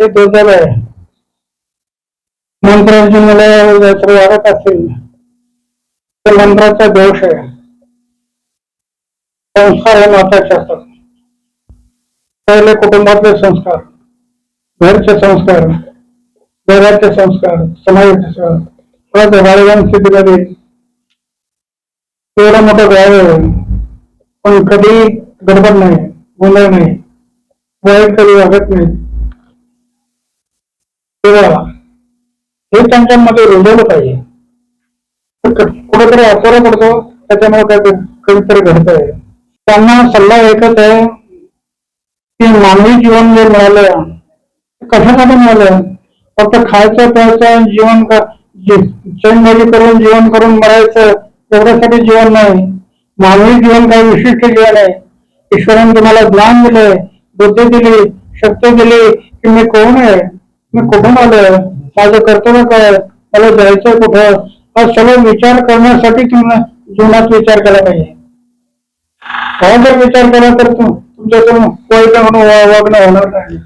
हे दुर्दैव आहे मंत्र्यांची मुलं जर वागत असतील तर मंत्राचा दोष आहे. संस्कार हे महत्वाचे असतात पहिले कुटुंबातले संस्कार, घरचे संस्कार, घराचे संस्कार, समाजाचे संस्कार. परत बाळगान स्थितीमध्ये एवढं मोठं गाव आहे. पण कधी गडबड नाही, गोंधळ नाही. वाईट कधी वागत नाही. तेव्हा हे त्यांच्यामध्ये रुजवलं पाहिजे. कुठेतरी अपुरा पडतो त्याच्यामुळे काय कधीतरी घडत आहे त्यांना सल्ला एकच आहे की मानवी जीवन जे मिळालं कशासाठी मिळालं फक्त खायचं प्यायचं जीवन चैनबाजी करून जीवन करून मरायचं एवढ्यासाठी जीवन नाही. मानवी जीवन काही विशिष्ट जीवन आहे. ईश्वराने तुम्हाला ज्ञान दिलंय बुद्धी दिली शक्ती दिली की मी कोण आहे? मी कुठून आलोय? माझं कर्तव्य काय मला जायचं कुठं? हा सगळं विचार करण्यासाठी तुम्ही जीवनात विचार केला पाहिजे. हा जर विचार केला तर तुम- तुमच्याकडून वाईट म्हणून वागणं होणार नाही